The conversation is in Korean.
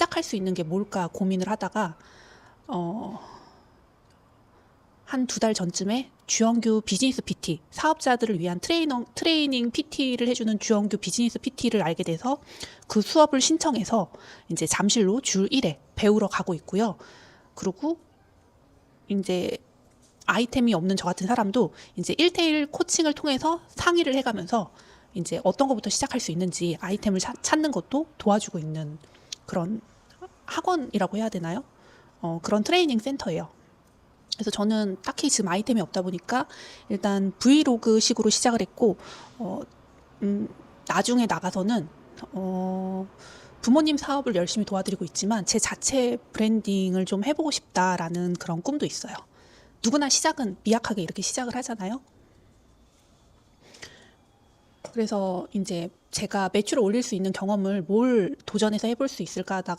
시작할 수 있는 게 뭘까 고민을 하다가 어, 한 두 달 전쯤에 주영규 비즈니스 PT 사업자들을 위한 트레이너 트레이닝 PT를 해주는 주영규 비즈니스 PT를 알게 돼서 그 수업을 신청해서 이제 잠실로 주 1회 배우러 가고 있고요. 그리고 이제 아이템이 없는 저 같은 사람도 이제 1대1 코칭을 통해서 상의를 해가면서 이제 어떤 것부터 시작할 수 있는지 아이템을 차- 찾는 것도 도와주고 있는 그런 학원이라고 해야 되나요? 어, 그런 트레이닝 센터예요. 그래서 저는 딱히 지금 아이템이 없다 보니까 일단 브이로그 식으로 시작을 했고, 어, 음, 나중에 나가서는, 어, 부모님 사업을 열심히 도와드리고 있지만 제 자체 브랜딩을 좀 해보고 싶다라는 그런 꿈도 있어요. 누구나 시작은 미약하게 이렇게 시작을 하잖아요. 그래서 이제 제가 매출을 올릴 수 있는 경험을 뭘 도전해서 해볼 수 있을까